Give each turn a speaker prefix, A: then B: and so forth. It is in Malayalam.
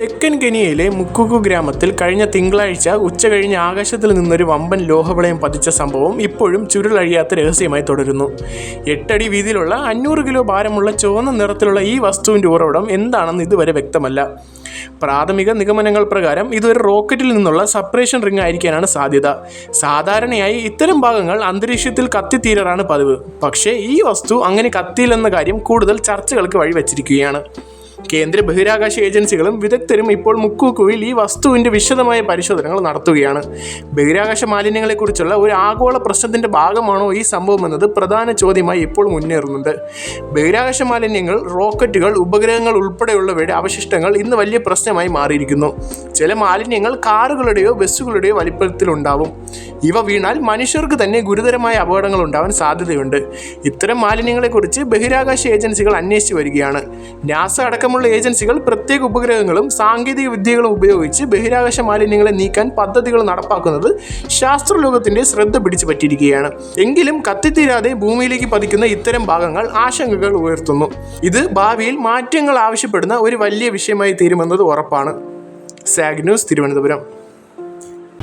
A: തെക്കൻ കെനിയയിലെ മുക്കുക്കു ഗ്രാമത്തിൽ കഴിഞ്ഞ തിങ്കളാഴ്ച ഉച്ച ഉച്ചകഴിഞ്ഞ് ആകാശത്തിൽ നിന്നൊരു വമ്പൻ ലോഹവളയം പതിച്ച സംഭവം ഇപ്പോഴും ചുരുളഴിയാത്ത രഹസ്യമായി തുടരുന്നു. എട്ടടി വീതിയിലുള്ള അഞ്ഞൂറ് കിലോ ഭാരമുള്ള ചുവന്ന നിറത്തിലുള്ള ഈ വസ്തുവിന്റെ ഉറവിടം എന്താണെന്ന് ഇതുവരെ വ്യക്തമല്ല. പ്രാഥമിക നിഗമനങ്ങൾ പ്രകാരം ഇതൊരു റോക്കറ്റിൽ നിന്നുള്ള സപ്പറേഷൻ റിംഗ് ആയിരിക്കാനാണ് സാധ്യത. സാധാരണയായി ഇത്തരം ഭാഗങ്ങൾ അന്തരീക്ഷത്തിൽ കത്തിത്തീരാറാണ് പതിവ്. പക്ഷേ ഈ വസ്തു അങ്ങനെ കത്തിയില്ലെന്ന കാര്യം കൂടുതൽ ചർച്ചകൾക്ക് വഴിവെച്ചിരിക്കുകയാണ്. കേന്ദ്ര ബഹിരാകാശ ഏജൻസികളും വിദഗ്ധരും ഇപ്പോൾ മുക്കൂക്കുവിൽ ഈ വസ്തുവിന്റെ വിശദമായ പരിശോധനകൾ നടത്തുകയാണ്. ബഹിരാകാശ മാലിന്യങ്ങളെക്കുറിച്ചുള്ള ഒരു ആഗോള പ്രശ്നത്തിന്റെ ഭാഗമാണോ ഈ സംഭവം എന്നത് പ്രധാന ചോദ്യമായി ഇപ്പോൾ മുന്നേറുന്നുണ്ട്. ബഹിരാകാശ മാലിന്യങ്ങൾ റോക്കറ്റുകൾ ഉപഗ്രഹങ്ങൾ ഉൾപ്പെടെയുള്ളവയുടെ അവശിഷ്ടങ്ങൾ ഇന്ന് വലിയ പ്രശ്നമായി മാറിയിരിക്കുന്നു. ചില മാലിന്യങ്ങൾ കാറുകളുടെയോ ബസ്സുകളുടെയോ വലിപ്പത്തിലുണ്ടാവും. ഇവ വീണാൽ മനുഷ്യർക്ക് തന്നെ ഗുരുതരമായ അപകടങ്ങൾ ഉണ്ടാവാൻ സാധ്യതയുണ്ട്. ഇത്തരം മാലിന്യങ്ങളെക്കുറിച്ച് ബഹിരാകാശ ഏജൻസികൾ അന്വേഷിച്ചു വരികയാണ്. നാസ അടക്കമുള്ള ഏജൻസികൾ പ്രത്യേക ഉപഗ്രഹങ്ങളും സാങ്കേതിക വിദ്യകളും ഉപയോഗിച്ച് ബഹിരാകാശ മാലിന്യങ്ങളെ നീക്കാൻ പദ്ധതികൾ നടപ്പാക്കുന്നത് ശാസ്ത്രലോകത്തിന്റെ ശ്രദ്ധ പിടിച്ചു പറ്റിയിരിക്കുകയാണ് എങ്കിലും കത്തിത്തീരാതെ ഭൂമിയിലേക്ക് പതിക്കുന്ന ഇത്തരം ഭാഗങ്ങൾ ആശങ്കകൾ ഉയർത്തുന്നു. ഇത് ഭാവിയിൽ മാറ്റങ്ങൾ ആവശ്യപ്പെടുന്ന ഒരു വലിയ വിഷയമായി തീരുമെന്നത് ഉറപ്പാണ്. സാഗ് ന്യൂസ് തിരുവനന്തപുരം.